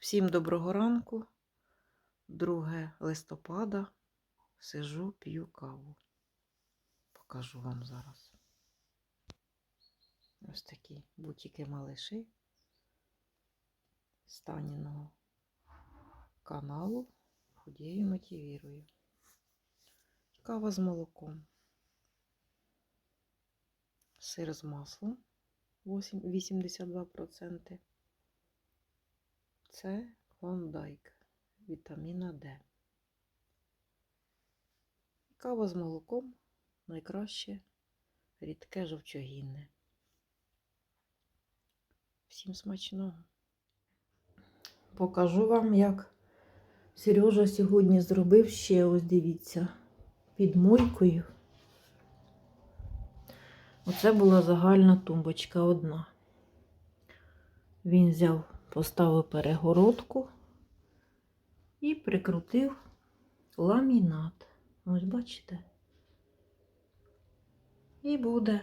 Всім доброго ранку. 2 листопада. Сижу, п'ю каву. Покажу вам зараз. Ось такі бутики малиші з Таніного каналу. Худію мотивірую. Кава з молоком. Сир з маслом 82%. Це клондайк вітаміна Д. Кава з молоком найкраще рідке жовчогінне. Всім смачного. Покажу вам, як Сережа сьогодні зробив ще ось дивіться, під мойкою. Оце була загальна тумбочка одна. Він взяв поставив перегородку і прикрутив ламінат. Ось бачите? І буде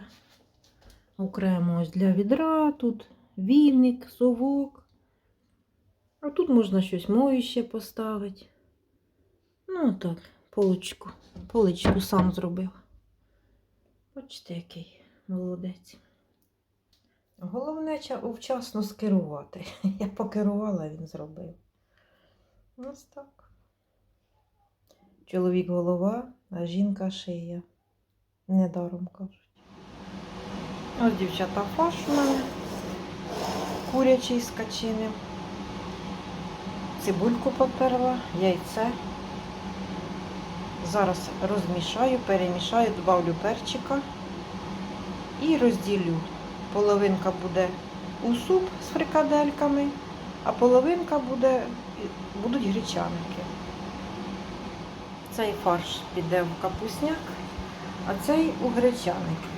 окремо ось для відра, тут віник, совок. А тут можна щось моюще поставити. Ну, так, поличку. Поличку сам зробив. Бачите, який молодець. Головне вчасно скерувати. Я покерувала, він зробив. Ось так. Чоловік голова, а жінка шия. Недаром кажуть. Ось дівчата фарш у мене. Курячий з качини. Цибульку поперла, яйце. Зараз розмішаю, перемішаю, добавлю перчика і розділю. Половинка буде у суп з фрикадельками, а половинка буде, будуть гречаники. Цей фарш піде в капусняк, а цей у гречаники.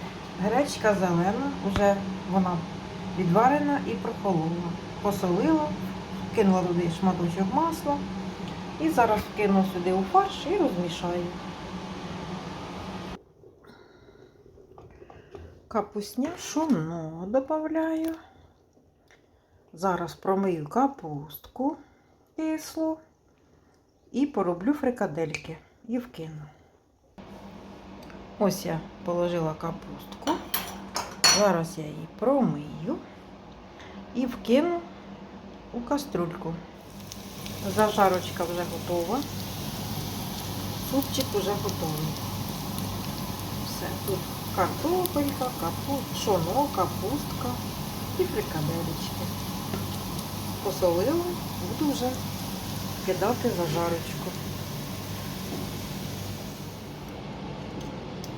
Гречка зелена, вже вона відварена і прохолола. Посолила, кинула туди шматочок масла і зараз вкину сюди у фарш і розмішаю. Капусня шумно додаю. Зараз промию капустку кислу і пороблю фрикадельки і вкину. Ось я положила капустку. Зараз я її промию і вкину у каструльку. Зажарочка вже готова. Супчик вже готовий. Все, тут картопелька, капу... пшоно, капустка і фрикаделечки. Посолила, буду вже кидати зажарочку.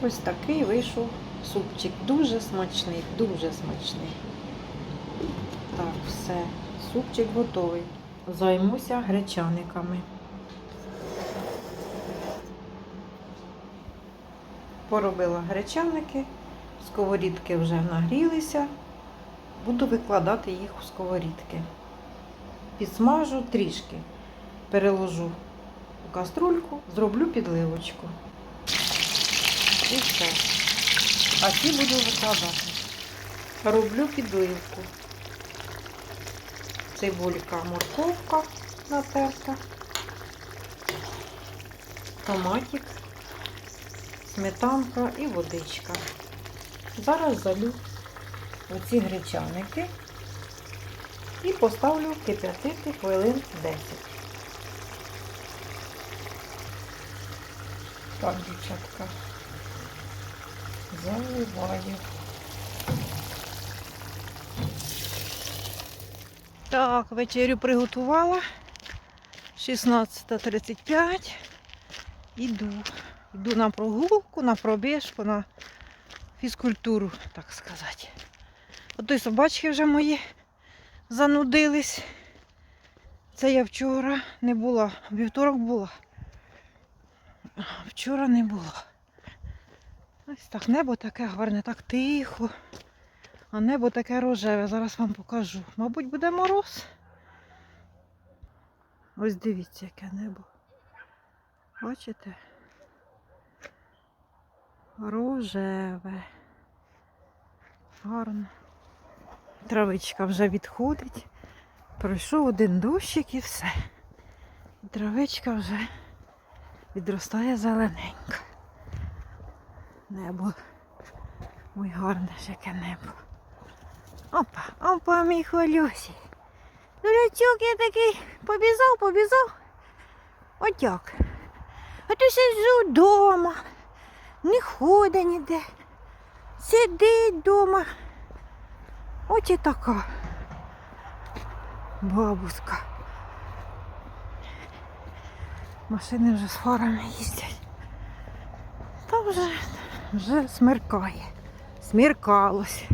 Ось такий вийшов супчик. Дуже смачний, дуже смачний. Так, все, супчик готовий. Займуся гречаниками. Поробила гречаники, сковорідки вже нагрілися. Буду викладати їх у сковорідки. Підсмажу трішки, переложу у каструльку, зроблю підливочку. І все. А ті буду викладати. Роблю підливку. Цибулька, морковка натерта, томатик, сметанка і водичка. Зараз залю оці гречаники і поставлю кип'ятити хвилин 10. Так, дівчатка, заливаю. Так, вечерю приготувала. 16.35. Іду. Йду на прогулку, на пробіжку, на фізкультуру, так сказати. Ото й собачки вже мої занудились. Це я вчора не була. Вівторок була. Вчора не було. Ось так небо таке гарне, так тихо. А небо таке рожеве, зараз вам покажу. Мабуть, буде мороз. Ось дивіться, яке небо. Бачите? Рожеве. Гарно. Травичка вже відходить. Пройшов один дощик і все. Травичка вже відростає зелененька. Небо. Ой, гарне ж яке небо. Опа, опа, мій хвалюсі. Дурачок я такий побізав, побізав. Отяк. А то сиджу вдома, не ходить ніде. Сидить вдома. Ось і така бабуська. Машини вже з фарами їздять. Та вже, вже смеркає. Смеркалось.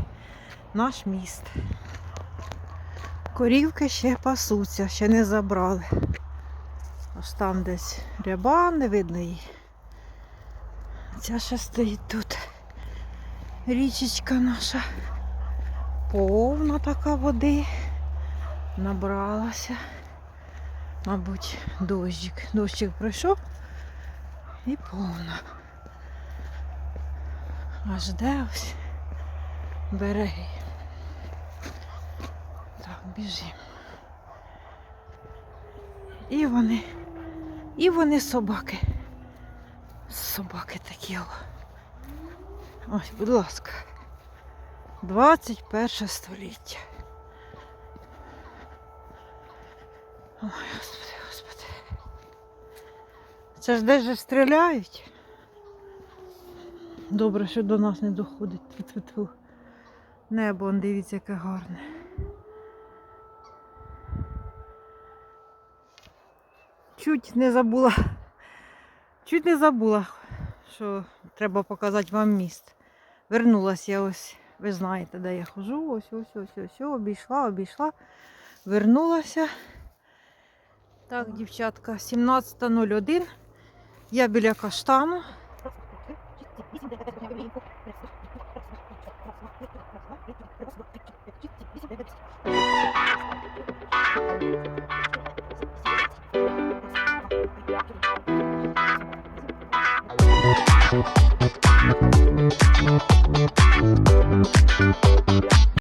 Наш міст. Корівки ще пасуться, ще не забрали. Аж там десь ряба, не видно її. Ця ще стоїть тут. Річечка наша. Повна така води. Набралася. Мабуть, дощик. Дощик пройшов і повна. Аж де ось береги. Так, біжимо. І вони, і вони собаки. Собаки такі. Ось, будь ласка. 21 століття. Ой, господи, господи. Це ж десь же стріляють. Добре, що до нас не доходить. Тьфу-тьфу-тьфу. Небо, он, дивіться, яке гарне. Чуть не забула. Чуть не забула, що треба показати вам міст. Вернулася я ось, ви знаєте, де я хожу. Ось, ось, ось, ось, обійшла, обійшла. Вернулася. Так, дівчатка, 17.01. Я біля каштану. Thank you.